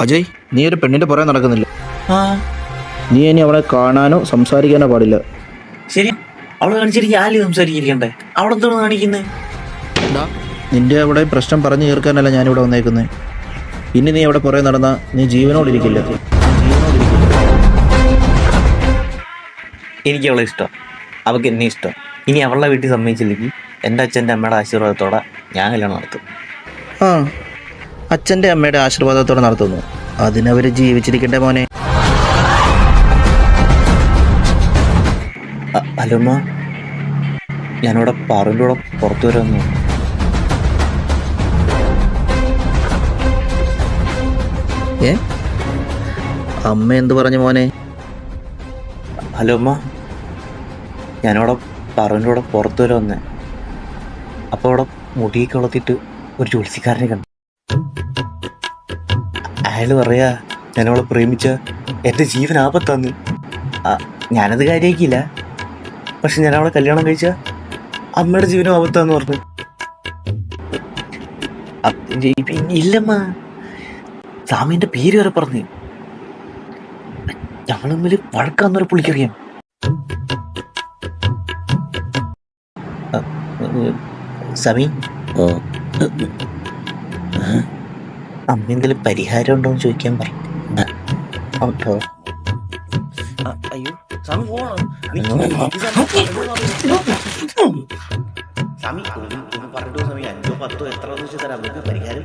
അജയ് നീ ഒരു പെണ്ണിന്റെ പുറകെ നടക്കുന്നില്ല. ആ. നീ ഇനി അവളെ കാണാനോ സംസാരിക്കാനോ പാടില്ല. ശരി. അവൾ കാണിച്ചിരിക്കും ആൽ സംസാരിക്കണ്ടേ അവിടെ എന്താണ് കാണിക്കുന്നത് നിന്റെ അവിടെ പ്രശ്നം പറഞ്ഞു തീർക്കാനല്ല ഞാനിവിടെ വന്നേക്കുന്നത് ഇനി നീ അവിടെ പുറകെ നടന്ന നീ ജീവനോടിരിക്കില്ല എനിക്ക് അവളെ ഇഷ്ടം. അവൾക്ക് എന്നെ ഇഷ്ടം. ഇനി അവളുടെ വീട്ടിൽ സമ്മതിച്ചില്ലെങ്കിൽ എന്റെ അച്ഛന്റെ അമ്മയുടെ ആശീർവാദത്തോടെ ഞാൻ കല്യാണം നടത്തും. ആ അച്ഛന്റെ അമ്മയുടെ ആശീർവാദത്തോടെ നടത്തുന്നു. അതിനവര് ജീവിച്ചിരിക്കട്ടെ മോനെ. അ- ഹലോ അമ്മ ഞാനിവിടെ പാറിന്റെ കൂടെ പുറത്തു വരാമെന്ന് ഏ? അമ്മ എന്ത് പറഞ്ഞു മോനെ? ഹലോ അമ്മ ഞാനിവിടെ പാറിന്റെ കൂടെ പുറത്തു വന്നേ അപ്പോൾ അവിടെ മുടിയൊക്കെ വളർത്തിയിട്ട് ഒരു ജോലിക്കാരനെ കണ്ടു. അയാൾ പറയാ ഞാനവളെ പ്രേമിച്ച എന്റെ ജീവൻ ആപത്താന്ന്. ഞാനത് കാര്യമാക്കിയില്ല പക്ഷെ ഞാൻ അവളെ കല്യാണം കഴിച്ച അമ്മയുടെ ജീവനും ആപത്താന്ന് പറഞ്ഞു. ഇല്ലമ്മ. സ്വാമിന്റെ പേര് വരെ പറഞ്ഞു. ഞങ്ങൾ തമ്മിൽ വഴക്കാന്നൊരു പുള്ളിക്കറിയാം. സമി ഓ അമ്മ എന്തെങ്കിലും പരിഹാരം ഉണ്ടോ എന്ന് ചോദിക്കാൻ പറ ഓട്ടോ അയ്യോ സ്വാമി സ്വാമി പറഞ്ഞിട്ട് സ്വാമി അഞ്ചോ പത്തോ എത്ര പരിഹാരം.